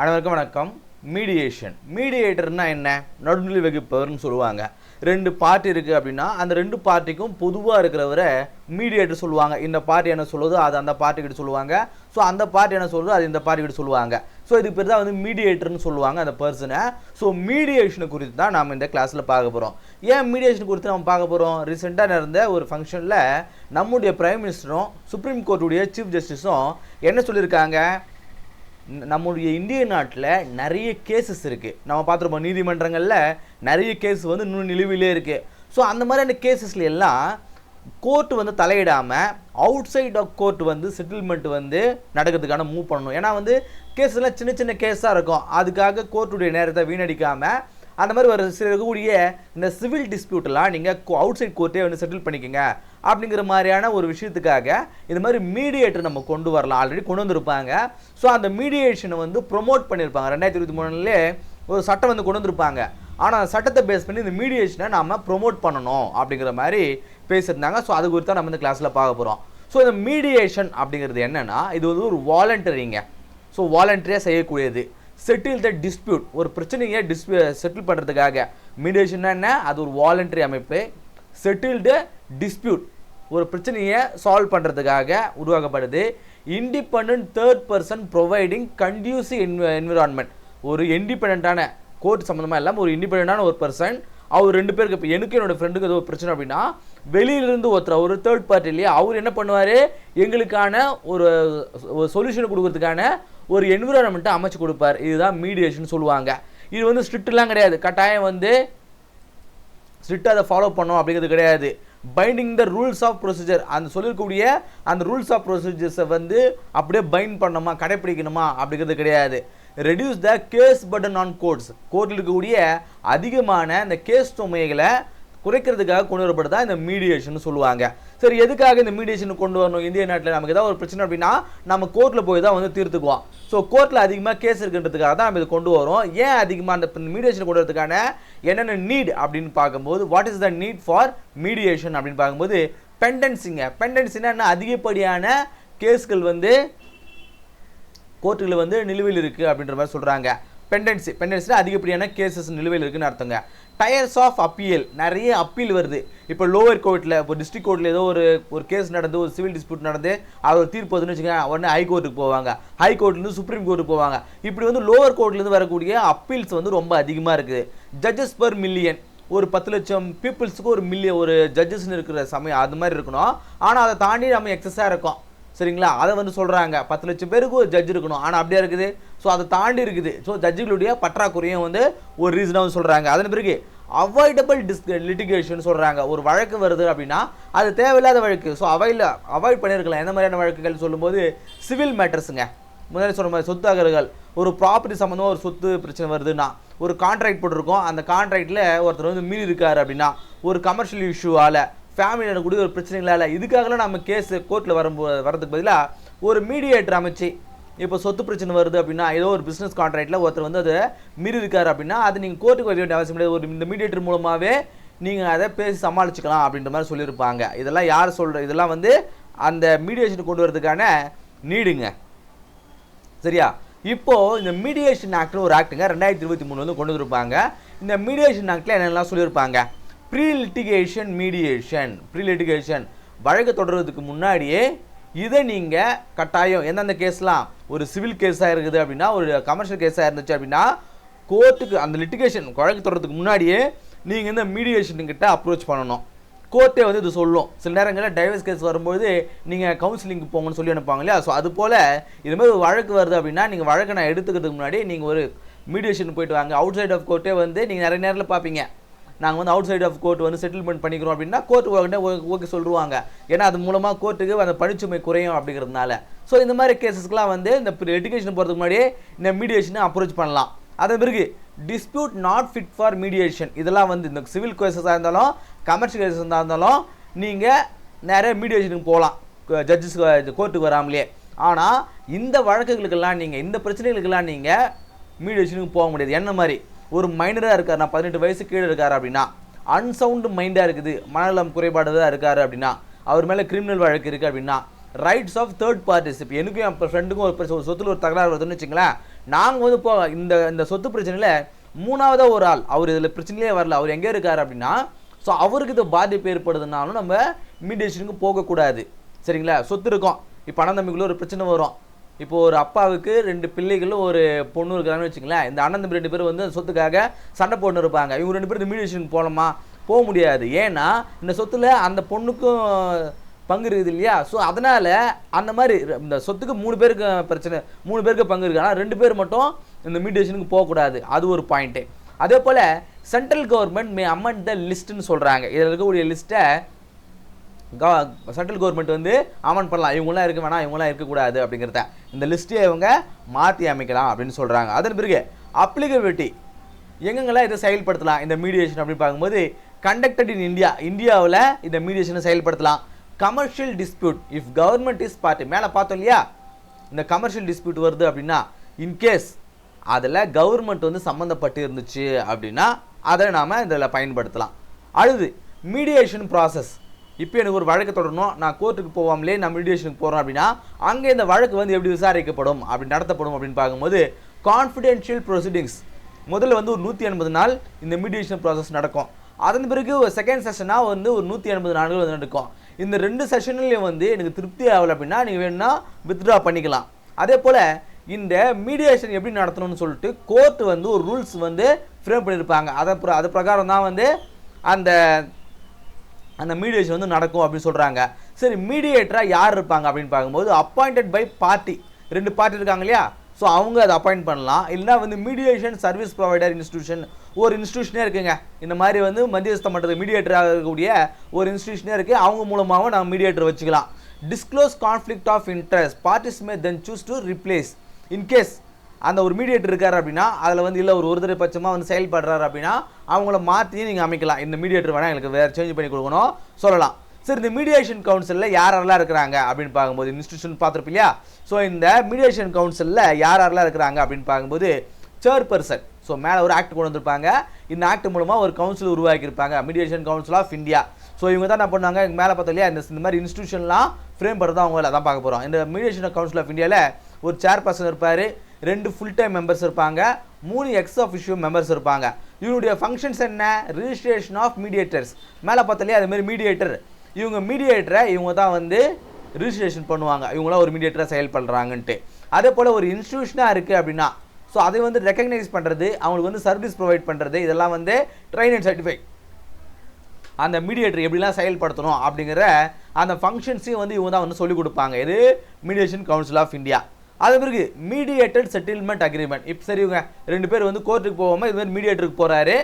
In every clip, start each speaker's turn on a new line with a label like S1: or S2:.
S1: அனைவருக்கும் வணக்கம். மீடியேஷன் மீடியேட்டர்னா என்ன? நடுநிலை வகிப்பவர்னு சொல்லுவாங்க. ரெண்டு பார்ட்டி இருக்குது அப்படின்னா அந்த ரெண்டு பார்ட்டிக்கும் பொதுவாக இருக்கிறவரை மீடியேட்டர் சொல்லுவாங்க. இந்த பார்ட்டி என்ன சொல்லுதோ அது அந்த பார்ட்டிக்கிட்ட சொல்லுவாங்க. ஸோ அந்த பார்ட்டி என்ன சொல்லுதோ அது இந்த பார்ட்டிக்கிட்ட சொல்லுவாங்க. ஸோ இதுக்கு பேர் தான் வந்து மீடியேட்டர்னு சொல்லுவாங்க அந்த பர்சனை ஸோ மீடியேஷனை குறித்து தான் நாம் இந்த கிளாஸில் பார்க்க போகிறோம் ஏன் மீடியேஷன் குறித்து நம்ம பார்க்க போகிறோம் ரீசெண்டாக நடந்த ஒரு ஃபங்க்ஷனில் நம்முடைய பிரைம் மினிஸ்டரும் சுப்ரீம் கோர்ட்டுடைய சீஃப் ஜஸ்டிஸும் என்ன சொல்லியிருக்காங்க? நம்முடைய இந்திய நாட்டில் நிறைய கேசஸ் இருக்குது நம்ம பார்த்துருப்போம் நீதிமன்றங்களில் நிறைய கேஸ் வந்து இன்னும் நிலுவிலே இருக்குது ஸோ அந்த மாதிரியான கேசஸ்ல எல்லாம் கோர்ட் வந்து தலையிடாமல் அவுட் சைட் ஆஃப் கோர்ட் வந்து செட்டில்மெண்ட் வந்து நடக்கிறதுக்கான மூவ் பண்ணணும். ஏன்னா வந்து கேஸ்லாம் சின்ன சின்ன கேஸாக இருக்கும். அதுக்காக கோர்ட்டுடைய நேரத்தை வீணடிக்காமல் அந்த மாதிரி ஒரு சில இருக்கக்கூடிய இந்த சிவில் டிஸ்பியூட்லாம் நீங்கள் அவுட் சைட் கோர்ட்டே வந்து செட்டில் பண்ணிக்கோங்க. அப்படிங்கிற மாதிரியான ஒரு விஷயத்துக்காக இந்த மாதிரி மீடியேட்டர் நம்ம கொண்டு வரலாம். ஆல்ரெடி கொண்டு வந்திருப்பாங்க. ஸோ அந்த மீடியேஷனை வந்து ப்ரொமோட் பண்ணியிருப்பாங்க. ரெண்டாயிரத்தி இருபத்தி மூணுலேயே ஒரு சட்டம் வந்து கொண்டு வந்திருப்பாங்க. ஆனால் அந்த சட்டத்தை பேஸ் பண்ணி இந்த மீடியேஷனை நம்ம ப்ரொமோட் பண்ணணும் அப்படிங்கிற மாதிரி பேசியிருந்தாங்க. ஸோ அது குறித்து நம்ம இந்த கிளாஸில் பார்க்க போகிறோம் ஸோ இந்த மீடியேஷன் அப்படிங்கிறது என்னென்னா இது வந்து ஒரு வாலண்டரிங்க ஸோ வாலண்டரியாக செய்யக்கூடியது. செட்டில் த டிஸ்பியூட் ஒரு பிரச்சனையை டிஸ்பியூ செட்டில் பண்ணுறதுக்காக மீடியேஷன்னா என்ன? அது ஒரு வாலண்டரி அமைப்பு. செட்டில்டு டிஸ்பியூட் ஒரு பிரச்சனையை சால்வ் பண்ணுறதுக்காக உருவாக்கப்படுது. Independent third person providing conducive environment ஒரு இண்டிபெண்ட்டான கோர்ட் சம்மந்தமாக இல்லாமல் ஒரு இண்டிபெண்ட்டான ஒரு பர்சன் அவர் ரெண்டு பேருக்கு இப்போ எனக்கு என்னோடய ஃப்ரெண்டுக்கு ஏதோ ஒரு பிரச்சனை அப்படின்னா வெளியிலிருந்து ஒருத்தர் ஒரு தேர்ட் பார்ட்டி இல்லையா? அவர் என்ன பண்ணுவார்? எங்களுக்கான ஒரு ஒரு சொல்யூஷன் கொடுக்கறதுக்கான ஒரு என்விரான்மெண்ட்டை அமைச்சு கொடுப்பார். இதுதான் மீடியேஷன் சொல்லுவாங்க. இது வந்து ஸ்ட்ரிக்ட்லாம் கிடையாது. கட்டாயம் வந்து ஸ்ட்ரிக்டாக அதை ஃபாலோ பண்ணோம் அப்படிங்கிறது கிடையாது. Binding the rules of procedure அந்த சொல்லிருக்கக்கூடிய அந்த ரூல்ஸ் ஆஃப் ப்ரொசீஜர்ஸை வந்து அப்படியே பைண்ட் பண்ணணுமா கடைப்பிடிக்கணுமா அப்படிங்கிறது கிடையாது. Reduce the case burden on courts கோர்ட்டில் இருக்கக்கூடிய அதிகமான இந்த கேஸ் சுமைகளை குறைக்கிறதுக்காக கொண்டு வரப்படுதா? இந்த மீடியேஷன் சொல்லுவாங்க. சரி எதுக்காக இந்த மீடியேஷன் கொண்டு வரணும்? இந்திய நாட்டில் நமக்கு ஏதாவது ஒரு பிரச்சனை அப்படின்னா நம்ம கோர்ட்டில் போய் தான் வந்து தீர்த்துக்குவோம். ஸோ கோர்ட்டில் அதிகமாக கேஸ் இருக்குன்றதுக்காக தான் நம்ம இது கொண்டு வரோம். ஏன் அதிகமாக அந்த மீடியேஷன் கொண்டு வரதுக்கான என்னென்ன நீட் அப்படின்னு பார்க்கும்போது what is the need for mediation அப்படின்னு பார்க்கும்போது பெண்டன்சிங்க பெண்டன்சின்னா என்ன? அதிகப்படியான கேஸ்கள் வந்து கோர்ட்டுகளில் வந்து நிலுவையில் இருக்குது அப்படின்ற மாதிரி சொல்கிறாங்க பெண்டன்சி பெண்டன்சினா அதிகப்படியான கேசஸ் நிலுவையில் இருக்குன்னு அர்த்தங்க. டயர்ஸ் ஆஃப் அப்பீல் நிறைய அப்பீல் வருது. இப்போ லோவர் கோர்ட்டில் இப்போ டிஸ்ட்ரிக்ட் கோர்ட்டில் ஏதோ ஒரு ஒரு கேஸ் நடந்து ஒரு சிவில் டிஸ்பியூட் நடந்து அது ஒரு தீர்ப்பு வருதுன்னு வச்சுக்கோங்க உடனே ஹை கோர்ட்டுக்கு போவாங்க. ஹை கோர்ட்லேருந்து சுப்ரீம் கோர்ட்டுக்கு போவாங்க. இப்படி வந்து லோவர் கோர்ட்லேருந்து வரக்கூடிய அப்பீல்ஸ் வந்து ரொம்ப அதிகமாக இருக்குது. ஜட்ஜஸ் பர் மில்லியன் ஒரு பத்து லட்சம் பீப்புள்ஸுக்கு ஒரு மில்லியன் ஒரு ஜட்ஜஸ்னு இருக்கிற சமயம் அது மாதிரி இருக்கணும். ஆனால் அதை தாண்டி நம்ம எக்ஸஸாக இருக்கோம். சரிங்களா? அதை வந்து சொல்கிறாங்க பத்து லட்சம் பேருக்கு ஒரு ஜட்ஜ் இருக்கணும். ஆனால் அப்படியே இருக்குது? ஸோ அதை தாண்டி இருக்குது. ஸோ ஜட்ஜுகளுடைய பற்றாக்குறையும் வந்து ஒரு ரீசனாக வந்து சொல்கிறாங்க அதன் பிறகு அவாய்டபிள் டிஸ்க லிட்டிகேஷன் சொல்கிறாங்க ஒரு வழக்கு வருது அப்படின்னா அது தேவையில்லாத வழக்கு. ஸோ அவையில் அவாய்ட் பண்ணியிருக்கலாம் எந்த மாதிரியான வழக்குகள் சொல்லும்போது சிவில் மேட்டர்ஸுங்க முதல்ல சொன்ன மாதிரி சொத்து அகர்கள் ஒரு ப்ராப்பர்ட்டி சம்மந்தமாக ஒரு சொத்து பிரச்சனை வருதுன்னா ஒரு கான்ட்ராக்ட் போட்டிருக்கோம். அந்த கான்ட்ராக்டில் ஒருத்தர் வந்து மீறி இருக்கார் அப்படின்னா ஒரு கமர்ஷியல் இஷ்யூவால் ஃபேமிலியில் நடக்கக்கூடிய ஒரு பிரச்சனைகளால் இதுக்காகலாம் நம்ம கேஸ் கோர்ட்டில் வரும்போது வரதுக்கு பதிலாக ஒரு மீடியேட்டர் அமைச்சு இப்போ சொத்து பிரச்சனை வருது அப்படின்னா ஏதோ ஒரு பிஸ்னஸ் கான்ட்ராக்டில் ஒருத்தர் வந்து அதை மீறி இருக்கார் அப்படின்னா அது நீங்கள் கோர்ட்டுக்கு வர வேண்டிய அவசியம் கிடையாது. ஒரு இந்த மீடியேட்டர் மூலமாகவே நீங்கள் அதை பேசி சமாளிச்சுக்கலாம் அப்படின்ற மாதிரி சொல்லியிருப்பாங்க. இதெல்லாம் யார் சொல்கிற இதெல்லாம் வந்து அந்த மீடியேஷன் கொண்டு வரதுக்கான நீடுங்க. சரியா? இப்போ இந்த மீடியேஷன் ஆக்ட்னு ஒரு ஆக்ட்டுங்க ரெண்டாயிரத்தி இருபத்தி மூணு வந்து கொண்டு வந்திருப்பாங்க. இந்த மீடியேஷன் ஆக்டில் என்னெல்லாம் சொல்லியிருப்பாங்க? Pre litigation mediation pre litigation வழக்கு தொடர்றதுக்கு முன்னாடியே இதை நீங்கள் கட்டாயம் எந்தெந்த கேஸ்லாம்? ஒரு சிவில் கேஸாக இருக்குது அப்படின்னா ஒரு கமர்ஷியல் கேஸாக இருந்துச்சு அப்படின்னா கோர்ட்டுக்கு அந்த லிட்டிகேஷன் வழக்கு தொடர்றதுக்கு முன்னாடியே நீங்கள் இந்த மீடியேஷனுக்கிட்ட அப்ரோச் பண்ணணும். கோர்ட்டே வந்து இது சொல்லும். சில நேரங்களில் டைவர்ஸ் கேஸ் வரும்போது நீங்கள் கவுன்சிலிங்க்கு போங்கன்னு சொல்லி அனுப்பாங்க இல்லையா? ஸோ அது போல் இது மாதிரி ஒரு வழக்கு வருது அப்படின்னா நீங்கள் வழக்கை நான் எடுத்துக்கிறதுக்கு முன்னாடி நீங்கள் ஒரு மீடியேஷன் போயிட்டு வாங்க. அவுட் சைட் ஆஃப் கோர்ட்டே வந்து நீங்கள் நிறைய நேரத்தில் பார்ப்பீங்க. நாங்கள் வந்து அவுட் சைட் ஆஃப் கோர்ட் வந்து செட்டில்மெண்ட் பண்ணிக்கிறோம் அப்படின்னா கோர்ட் உடனே ஓகே சொல்லுவாங்க. ஏன்னா அது மூலமாக கோர்ட்டுக்கு அந்த பணிச்சுமை குறையும் அப்படிங்கிறதுனால. ஸோ இந்த மாதிரி கேசஸ்க்குலாம் வந்து இந்த எஜுகேஷன் போகிறதுக்கு முன்னாடியே இந்த மீடியேஷனை அப்ரோச் பண்ணலாம். அதன் பிறகு dispute not fit for mediation இதெல்லாம் வந்து இந்த சிவில் கேசஸாக இருந்தாலும் கமர்ஷியல் கேசஸ் இருந்தாலும் நீங்கள் நிறைய மீடியேஷனுக்கு போகலாம். ஜட்ஜஸ் கோர்ட்டுக்கு வராமலே. ஆனால் இந்த வழக்குகளுக்கெல்லாம் நீங்கள் இந்த பிரச்சனைகளுக்கெல்லாம் நீங்கள் மீடியேஷனுக்கு போக முடியாது. என்ன மாதிரி? ஒரு மைனராக இருக்கார். நான் பதினெட்டு வயசு கீழே இருக்கார் அப்படின்னா அன்சவுண்டு மைண்டாக இருக்குது. மனநலம் குறைபாடு தான் இருக்கார் அப்படின்னா அவர் மேலே கிரிமினல் வழக்கு இருக்குது அப்படின்னா ரைட்ஸ் ஆஃப் தேர்ட் பார்ட்டிஸ் இப்போ எனக்கும் என் ஃப்ரெண்டுக்கும் ஒரு பிரச்சனை ஒரு சொத்துல ஒரு தகராறு வருதுன்னு வச்சுங்களேன் நாங்கள் வந்து போ இந்த இந்த சொத்து பிரச்சனையில் மூணாவதாக ஒரு ஆள். அவர் இதில் பிரச்சனையே வரல. அவர் எங்கே இருக்கார் அப்படின்னா ஸோ அவருக்கு இது பாதிப்பு ஏற்படுதுனாலும் நம்ம மீடியேஷனுக்கு போகக்கூடாது. சரிங்களா? சொத்து இருக்கும். இப்போ அண்ணன் தம்பிக்குள்ளே ஒரு பிரச்சனை வரும். இப்போ ஒரு அப்பாவுக்கு ரெண்டு பிள்ளைகளும் ஒரு பொண்ணு இருக்கிறாங்கன்னு வச்சுங்களேன் இந்த அண்ணன் தம்பி ரெண்டு பேரும் வந்து அந்த சொத்துக்காக சண்டை போட்டு இருப்பாங்க. இவங்க ரெண்டு பேரும் மீடியேஷன் போகலாமா போக முடியாது. ஏன்னா இந்த சொத்துல அந்த பொண்ணுக்கும் பங்கு இருக்குது இல்லையா? ஸோ அதனால் அந்த மாதிரி இந்த சொத்துக்கு மூணு பேருக்கு பிரச்சனை மூணு பேருக்கு பங்கு இருக்கு. ஆனால் ரெண்டு பேர் மட்டும் இந்த மீடியேஷனுக்கு போகக்கூடாது அது ஒரு பாயிண்ட்டு அதே போல் central government may amend the லிஸ்ட்டுன்னு சொல்கிறாங்க இதில் இருக்கக்கூடிய லிஸ்ட்டை சென்ட்ரல் கவர்மெண்ட் வந்து அமெண்ட் பண்ணலாம். இவங்களாம் இருக்க வேணாம் இவங்களாம் இருக்கக்கூடாது அப்படிங்கிறத. இந்த லிஸ்ட்டே இவங்க மாற்றி அமைக்கலாம் அப்படின்னு சொல்கிறாங்க அதன் பிறகு அப்ளிகபிலிட்டி எங்கெங்கெல்லாம் இதை செயல்படுத்தலாம்? இந்த மீடியேஷன் அப்படின்னு பார்க்கும்போது கண்டக்டட் இன் இந்தியா இந்தியாவில் இந்த மீடியேஷனை செயல்படுத்தலாம். Commercial dispute if government is party மேலே பார்த்தோம் இல்லையா? இந்த கமர்ஷியல் டிஸ்பியூட் வருது அப்படின்னா இன்கேஸ் அதில் கவர்மெண்ட் வந்து சம்மந்தப்பட்டு இருந்துச்சு அப்படின்னா அதை நாம் இதில் பயன்படுத்தலாம். அடுத்து மீடியேஷன் ப்ராசஸ் இப்போ எனக்கு ஒரு வழக்கு தொடரணும். நான் கோர்ட்டுக்கு போகாமலே நான் மீடியேஷனுக்கு போகிறேன் அப்படின்னா அங்கே இந்த வழக்கு வந்து எப்படி விசாரிக்கப்படும் அப்படி நடத்தப்படும் அப்படின்னு பார்க்கும்போது கான்ஃபிடென்ஷியல் ப்ரொசீடிங்ஸ் முதல்ல வந்து ஒரு நூற்றி எண்பது நாள் இந்த மீடியேஷன் ப்ராசஸ் நடக்கும். அதன் பிறகு ஒரு செகண்ட் செஷனாக வந்து ஒரு நூற்றி எண்பது நாட்கள் வந்து நடக்கும். இந்த ரெண்டு செஷன்லேயும் வந்து எனக்கு திருப்தி ஆகலை அப்படின்னா நீங்கள் வேணும்னா வித்ட்ரா பண்ணிக்கலாம். அதே போல் இந்த மீடியேஷன் எப்படி நடத்தணும்னு சொல்லிட்டு கோர்ட் வந்து ஒரு ரூல்ஸ் வந்து ஃப்ரேம் பண்ணியிருப்பாங்க. அதை பிர- அது பிரகாரம் தான் வந்து அந்த அந்த மீடியேஷன் வந்து நடக்கும் அப்படின்னு சொல்கிறாங்க சரி மீடியேட்டராக யார் இருப்பாங்க அப்படின்னு பார்க்கும்போது அப்பாயிண்டட் பை பார்ட்டி ரெண்டு பார்ட்டி இருக்காங்க இல்லையா? ஸோ அவங்க அதை அப்பாயிண்ட் பண்ணலாம். இல்லைனா வந்து மீடியேஷன் சர்வீஸ் ப்ரொவைடர் இன்ஸ்டியூஷன் ஒரு இன்ஸ்டியூஷனே இருக்குங்க. இந்த மாதிரி வந்து மத்தியஸ்தம் பண்ணுறது மீடியேட்டராக இருக்கக்கூடிய ஒரு இன்ஸ்டியூஷனே இருக்குது அவங்க மூலமாகவும் நம்ம மீடியேட்டர் வச்சுக்கலாம். Disclose conflict of interest parties may then choose to replace in case அந்த ஒரு மீடியேட்டர் இருக்கார் அப்படின்னா அதில் வந்து இல்லை ஒரு ஒருதலை பட்சமாக வந்து செயல்படுறாரு அப்படின்னா அவங்கள மாற்றி நீங்கள் அமைக்கலாம். இந்த மீடியேட்டர் வேணால் எங்களுக்கு வேறு சேஞ்ச் பண்ணி கொடுக்கணும். சொல்லலாம். சரி இந்த மீடியேஷன் கவுன்சிலில் யார் யாரெல்லாம் இருக்கிறாங்க அப்படின்னு பார்க்கும்போது இன்ஸ்டியூஷன் பார்த்துருப்பீங்க இல்லையா? ஸோ இந்த மீடியேஷன் கவுன்சிலில் யார் யாரெல்லாம் இருக்கிறாங்க அப்படின்னு பார்க்கும்போது சேர்பர்சன் ஸோ மேலே ஒரு ஆக்ட் கொண்டு வந்திருப்பாங்க. இந்த ஆக்ட் மூலமாக ஒரு council உருவாக்கியிருப்பாங்க. Mediation council of India so இவங்க தான் என்ன பண்ணுவாங்க? மேலே பார்த்தோம் இல்லையா? இந்த இந்த மாதிரி இன்ஸ்டியூஷன்லாம் ஃப்ரேம் பண்ணுறது அவங்க தான் பார்க்க போகிறோம் இந்த மீடியேஷன் கவுன்சில் ஆஃப் இந்தியாவில் ஒரு சேர்பர்சன் இருப்பார். ரெண்டு ஃபுல் டைம் மெம்பர்ஸ் இருப்பாங்க. மூணு எக்ஸ் ஆஃபிஷியோ மெம்பர்ஸ் இருப்பாங்க. இவனுடைய ஃபங்க்ஷன்ஸ் என்ன? ரிஜிஸ்ட்ரேஷன் ஆஃப் மீடியேட்டர்ஸ் மேலே பார்த்தாலே அதுமாரி மீடியேட்டர் இவங்க மீடியேட்டரை இவங்க தான் வந்து ரிஜிஸ்ட்ரேஷன் பண்ணுவாங்க. இவங்களாம் ஒரு மீடியேட்டராக செயல்படுறாங்கன்ட்டு அதே போல் ஒரு இன்ஸ்டியூஷனாக இருக்குது அப்படின்னா ஸோ அதை வந்து ரெக்கக்னைஸ் பண்ணுறது அவங்களுக்கு வந்து சர்வீஸ் ப்ரொவைட் பண்ணுறது இதெல்லாம் வந்து ட்ரைன் அண்ட் சர்டிஃபை அந்த மீடியேட்டர் எப்படிலாம் செயல்படுத்தணும் அப்படிங்கிற அந்த ஃபங்க்ஷன்ஸையும் வந்து இவங்க தான் வந்து சொல்லிக் கொடுப்பாங்க. இது மீடியேஷன் கவுன்சில் ஆஃப் இந்தியா அது பிறகு மீடியேட்டட் செட்டில்மெண்ட் அக்ரிமெண்ட் இப்போ சரி இவங்க ரெண்டு பேர் வந்து கோர்ட்டுக்கு போகாமல் இது மாதிரி மீடியேட்டருக்கு போகிறாரு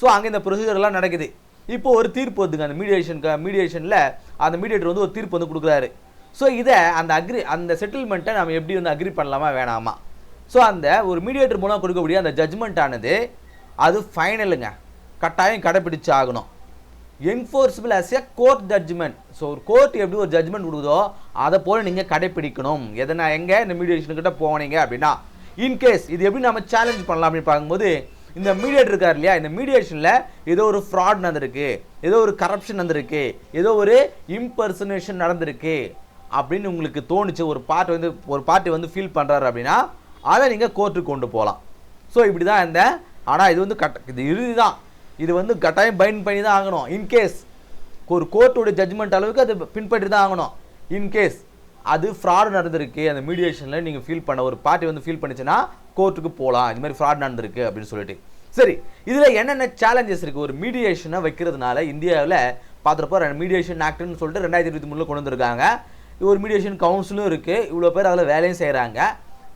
S1: ஸோ அங்கே இந்த ப்ரொசீஜர்லாம் நடக்குது. இப்போ ஒரு தீர்ப்பு வந்துங்க அந்த மீடியேஷன் மீடியேஷனில் அந்த மீடியேட்டர் வந்து ஒரு தீர்ப்பு வந்து கொடுக்குறாரு. ஸோ இதை அந்த அக்ரி அந்த செட்டில்மெண்ட்டை நம்ம எப்படி வந்து அக்ரி பண்ணலாமா வேணாமா? ஸோ அந்த ஒரு மீடியேட்டர் மூலம் கொடுக்கக்கூடிய அந்த ஜட்ஜ்மெண்ட் ஆனது அது ஃபைனலுங்க கட்டாயம் கடைப்பிடிச்சு ஆகணும் enforceable as a court judgment so ஒரு கோர்ட் எப்படி ஒரு ஜட்ஜ்மெண்ட் கொடுக்குதோ அதை போல் நீங்கள் கடைப்பிடிக்கணும். எதனா எங்கே? இந்த மீடியேஷன் கிட்ட போனீங்க அப்படின்னா இன்கேஸ் இது எப்படி நம்ம சேலஞ்ச் பண்ணலாம் அப்படின்னு பார்க்கும்போது இந்த மீடியேட்டர் இருக்கார் இல்லையா? இந்த மீடியேஷனில் ஏதோ ஒரு ஃப்ராட் நடந்திருக்கு ஏதோ ஒரு கரப்ஷன் நடந்திருக்கு ஏதோ ஒரு இம்பர்சனேஷன் நடந்திருக்கு அப்படின்னு உங்களுக்கு தோணுச்சு ஒரு பார்ட் வந்து ஒரு பார்ட்டி வந்து ஃபீல் பண்ணுறாரு அப்படின்னா அதை நீங்கள் கோர்ட்டுக்கு கொண்டு போகலாம். ஸோ இப்படி தான் இந்த ஆனால் இது வந்து கட்ட இது இறுதி தான் இது வந்து கட்டாயம் பைண்ட் பண்ணி தான் ஆகணும் இன்கேஸ் ஒரு கோர்ட்டோட ஜட்ஜ்மெண்ட் அளவுக்கு அது பின்பற்றி தான் ஆகணும் இன்கேஸ் அது ஃப்ராடு நடந்திருக்கு அந்த மீடியேஷனில் நீங்கள் ஃபீல் பண்ண ஒரு பார்ட்டி வந்து ஃபீல் பண்ணுச்சுன்னா கோர்ட்டுக்கு போகலாம் இது மாதிரி ஃப்ராட் நடந்திருக்கு அப்படின்னு சொல்லிட்டு. சரி இதில் என்னென்ன சேலஞ்சஸ் இருக்குது ஒரு மீடியேஷனை வைக்கிறதுனால இந்தியாவில் பார்த்துருப்போ மீடியேஷன் ஆக்ட்னு சொல்லிட்டு ரெண்டாயிரத்தி இருபத்தி மூணில் கொண்டு வந்திருக்காங்க. ஒரு மீடியேஷன் கவுன்சிலும் இருக்குது இவ்வளோ பேர் அதில் வேலையும் செய்கிறாங்க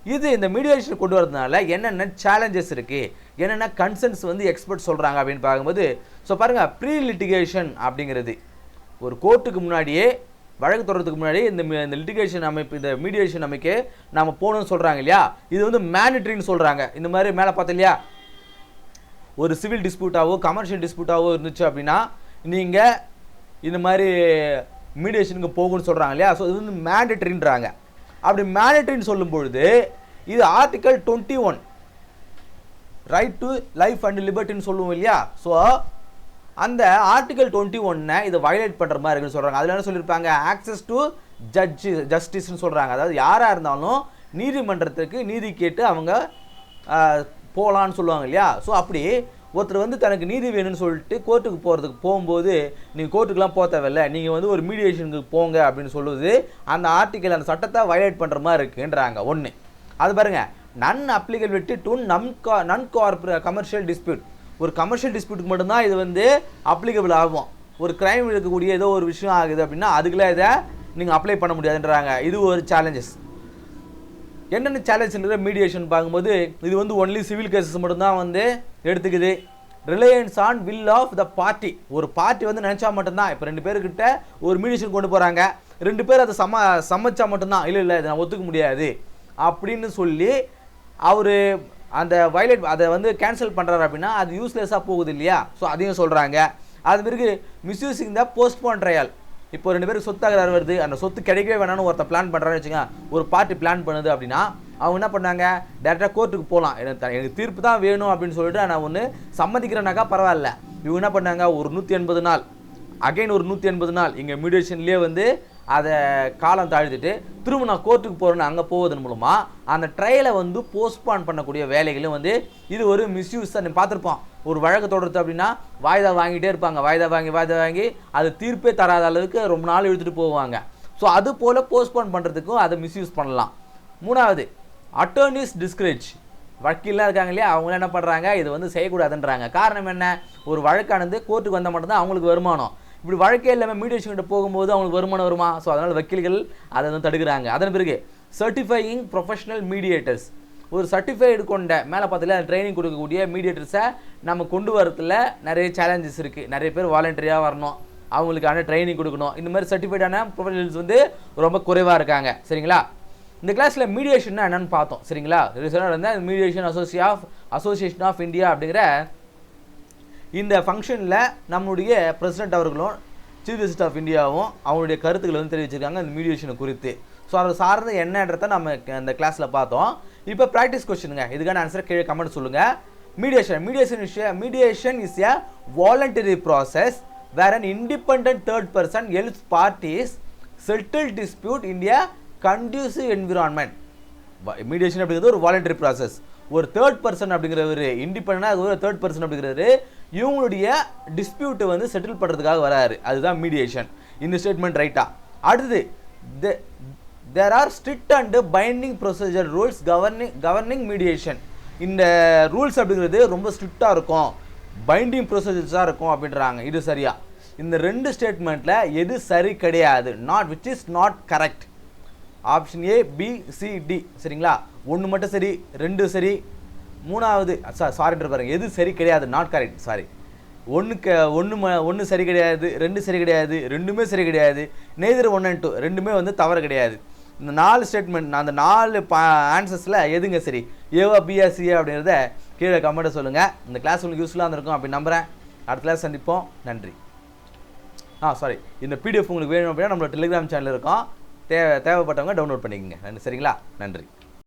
S1: இது இந்த மீடியேஷன் கொண்டு வரதுனால என்னென்ன சேலஞ்சஸ் இருக்குது என்னென்ன கன்சர்ன்ஸ் வந்து எக்ஸ்பர்ட் சொல்கிறாங்க அப்படின்னு பார்க்கும்போது ஸோ பாருங்கள் ப்ரீ லிட்டிகேஷன் அப்படிங்கிறது. ஒரு கோர்ட்டுக்கு முன்னாடியே வழக்கு தொடர்றதுக்கு முன்னாடி இந்த இந்த லிட்டிகேஷன் அமைப்பு இந்த மீடியேஷன் அமைக்க நாம் போகணும்னு சொல்கிறாங்க இல்லையா? இது வந்து மேனிட்ரின்னு சொல்கிறாங்க இந்த மாதிரி மேலே பார்த்தோம் இல்லையா? ஒரு சிவில் டிஸ்பியூட்டாவோ கமர்ஷியல் டிஸ்பியூட்டாவோ இருந்துச்சு அப்படின்னா நீங்கள் இந்த மாதிரி மீடியேஷனுக்கு போகணும்னு சொல்கிறாங்க இல்லையா? ஸோ இது வந்து மேண்டட்ரின்றாங்க அப்படி மேனட்ரின்னு சொல்லும் பொழுது இது article twenty one right to life and லிபர்ட்டின்னு சொல்லுவோம் இல்லையா? ஸோ அந்த ஆர்டிகல் டுவெண்ட்டி ஒன்னை இதை வயலேட் பண்ணுற மாதிரி இருக்குன்னு சொல்கிறாங்க அதில் என்ன சொல்லியிருப்பாங்க? ஆக்சஸ் டு ஜட்ஜி ஜஸ்டிஸ்னு சொல்கிறாங்க அதாவது யாராக இருந்தாலும் நீதிமன்றத்துக்கு நீதி கேட்டு அவங்க போகலான்னு சொல்லுவாங்க இல்லையா? ஸோ அப்படி ஒருத்தர் வந்து தனக்கு நீதி வேணும்னு சொல்லிட்டு கோர்ட்டுக்கு போகிறதுக்கு போகும்போது நீங்கள் கோர்ட்டுக்கெலாம் போக தேவையில்ல. நீங்கள் வந்து ஒரு மீடியேஷனுக்கு போங்க அப்படின்னு சொல்லுவது அந்த ஆர்டிக்கல் அந்த சட்டத்தை வயலேட் பண்ணுற மாதிரி இருக்குன்றாங்க. ஒன்று அது பாருங்கள் நன் அப்ளிகபிலிட்டி டு நம் நன் கார்பரே கமர்ஷியல் டிஸ்பியூட் ஒரு கமர்ஷியல் டிஸ்பியூட்டுக்கு மட்டும்தான் இது வந்து அப்ளிகபிள் ஆகும். ஒரு கிரைம் இருக்கக்கூடிய ஏதோ ஒரு விஷயம் ஆகுது அப்படின்னா அதுக்குள்ளே இதை நீங்கள் அப்ளை பண்ண முடியாதுன்றாங்க. இது ஒரு சேலஞ்சஸ் என்னென்ன சேலஞ்சுன்ற மீடியேஷன் பார்க்கும்போது இது வந்து ஒன்லி சிவில் கேசஸ் மட்டும்தான் வந்து எடுத்துக்குது. Reliance on will of the party ஒரு பார்ட்டி வந்து நினச்சா மட்டும்தான். இப்போ ரெண்டு பேர்கிட்ட ஒரு மீடியேஷன் கொண்டு போகிறாங்க ரெண்டு பேர் அதை சம சமைச்சா மட்டும்தான். இல்லை இல்லை இதை நான் ஒத்துக்க முடியாது. அப்படின்னு சொல்லி அவர் அந்த வயலேட் அதை வந்து கேன்சல் பண்ணுறாரு அப்படின்னா அது யூஸ்லெஸ்ஸாக போகுது இல்லையா? ஸோ அதையும் சொல்கிறாங்க அது பிறகு மிஸ்யூசிங் த போஸ்ட்போன் ட்ரையல் இப்போ ரெண்டு பேருக்கு சொத்து தகராறு வருது. அந்த சொத்து கிடைக்கவே வேணாம்னு ஒருத்தர் பிளான் பண்ணுறான்னு வச்சுங்க ஒரு பார்ட்டி பிளான் பண்ணுது அப்படின்னா அவங்க என்ன பண்ணாங்க? டேரெக்டாக கோர்ட்டுக்கு போகலாம் எனக்கு எனக்கு தீர்ப்பு தான் வேணும் அப்படின்னு சொல்லிட்டு நான் ஒன்று சம்மதிக்கிறேனாக்கா பரவாயில்ல. இவங்க என்ன பண்ணாங்க? ஒரு நூற்றி எண்பது நாள். அகைன் ஒரு நூற்றி எண்பது நாள். இங்கே மீடியேஷன்லேயே வந்து அதை காலம் தாழ்த்திட்டு திரும்ப நான் கோர்ட்டுக்கு போகிறேன்னு அங்கே போவதன் மூலமாக அந்த ட்ரையலை வந்து போஸ்ட்பான் பண்ணக்கூடிய வேலைகளும் வந்து இது ஒரு மிஸ்யூஸ் தான் பார்த்துருப்போம். ஒரு வழக்கு தொடர்த்து அப்படின்னா வாய்தா வாங்கிட்டே இருப்பாங்க. வாய்தா வாங்கி வாய்தா வாங்கி அது தீர்ப்பே தராத அளவுக்கு ரொம்ப நாள் இழுத்துட்டு போவாங்க. ஸோ அது போல் போஸ்ட்போன் பண்ணுறதுக்கும் அதை மிஸ்யூஸ் பண்ணலாம். மூணாவது அட்டர்னிஸ் டிஸ்கரேஜ் வக்கீல்லாம் இருக்காங்க இல்லையா? அவங்க என்ன பண்ணுறாங்க இது வந்து செய்யக்கூடாதுன்றாங்க. காரணம் என்ன? ஒரு வழக்கானது கோர்ட்டுக்கு வந்தால் மட்டும்தான் அவங்களுக்கு வருமானம். இப்படி வழக்கே இல்லாமல் மீடியேஷன் கிட்ட போகும்போது அவங்களுக்கு வருமானம் வருமா? ஸோ அதனால் வக்கீல்கள் அதை வந்து தடுக்கிறாங்க. அதன் பிறகு சர்டிஃபையிங் ப்ரொஃபஷனல் மீடியேட்டர்ஸ் ஒரு சர்டிஃபைடு கொண்ட மேலே பார்த்தீங்கன்னா ட்ரைனிங் கொடுக்கக்கூடிய மீடியேட்டர்ஸை நம்ம கொண்டு வரத்தில் நிறைய சேலஞ்சஸ் இருக்குது நிறைய பேர் வாலண்டரியாக வரணும். அவங்களுக்கான ட்ரைனிங் கொடுக்கணும். இந்த மாதிரி சர்டிஃபைடான ப்ரொஃபஷனல்ஸ் வந்து ரொம்ப குறைவாக இருக்காங்க. சரிங்களா? இந்த கிளாஸில் மீடியேஷன்னா என்னென்னு பார்த்தோம். சரிங்களா? ரீசெண்டாக இருந்தால் mediation association of association of India அப்படிங்கிற இந்த ஃபங்க்ஷனில் நம்முடைய பிரசிடெண்ட் அவர்களும் சீஃப் ஜஸ்டிஸ் ஆஃப் இந்தியாவும் அவங்களுடைய கருத்துக்களை வந்து தெரிவிச்சிருக்காங்க இந்த மீடியேஷனை குறித்து. ஸோ அதை சார்ந்த என்னன்றத நம்ம அந்த கிளாஸில் பார்த்தோம். இப்போ ப்ராக்டிஸ் கொஸ்டினுங்க இதுக்கான ஆன்சர் கீழே கமெண்ட் சொல்லுங்கள் மீடியேஷன் மீடியேஷன் விஷயம் mediation is a voluntary process where an independent third person lth parties settle dispute in a conducive environment mediation அப்படிங்கிறது ஒரு வாலண்டரி ப்ராசஸ் ஒரு தேர்ட் பர்சன் அப்படிங்கிறவர் இண்டிபெண்டாக ஒரு தேர்ட் பர்சன் அப்படிங்கிறவர் இவங்களுடைய டிஸ்பியூட்டை வந்து செட்டில் பண்ணுறதுக்காக வராரு. அதுதான் மீடியேஷன் இந்த ஸ்டேட்மெண்ட் ரைட்டா அடுத்தது there are strict and binding procedure rules governing governing mediation இந்த ரூல்ஸ் அப்படிங்கிறது ரொம்ப ஸ்ட்ரிக்டாக இருக்கும். பைண்டிங் ப்ரொசீஜர்ஸாக இருக்கும் அப்படின்றாங்க. இது சரியா? இந்த ரெண்டு ஸ்டேட்மெண்ட்டில் எது சரி கிடையாது. Not which is not correct option A B C D சரிங்களா? ஒன்று மட்டும் சரி ரெண்டு சரி. மூணாவது சாரின்ற பாருங்கள் எது சரி கிடையாது நாட் கரெக்ட் சாரி ஒன்றுக்கு ஒன்று ம ஒன்று சரி கிடையாது ரெண்டு சரி கிடையாது ரெண்டுமே சரி கிடையாது நெய்தர் ஒன் அண்ட் டூ ரெண்டுமே வந்து தவறு கிடையாது. இந்த நாலு ஸ்டேட்மெண்ட் நான் அந்த நாலு பா ஆன்சர்ஸில் எதுங்க சரி? ஏவா பிஆ அப்படிங்கிறத கீழே கமெண்ட்டை சொல்லுங்கள் இந்த கிளாஸ் உங்களுக்கு யூஸ்ஃபுல்லாக இருந்திருக்கும் அப்படி நம்புகிறேன் அடுத்த கிளாஸ் சந்திப்போம். நன்றி. ஆ சாரி இந்த பிடிஎஃப் உங்களுக்கு வேணும் அப்படின்னா நம்மளோட டெலிகிராம் சேனல் இருக்கும். தேவை தேவைப்பட்டவங்க டவுன்லோட் பண்ணிக்கோங்க. நன்றி சரிங்களா? நன்றி.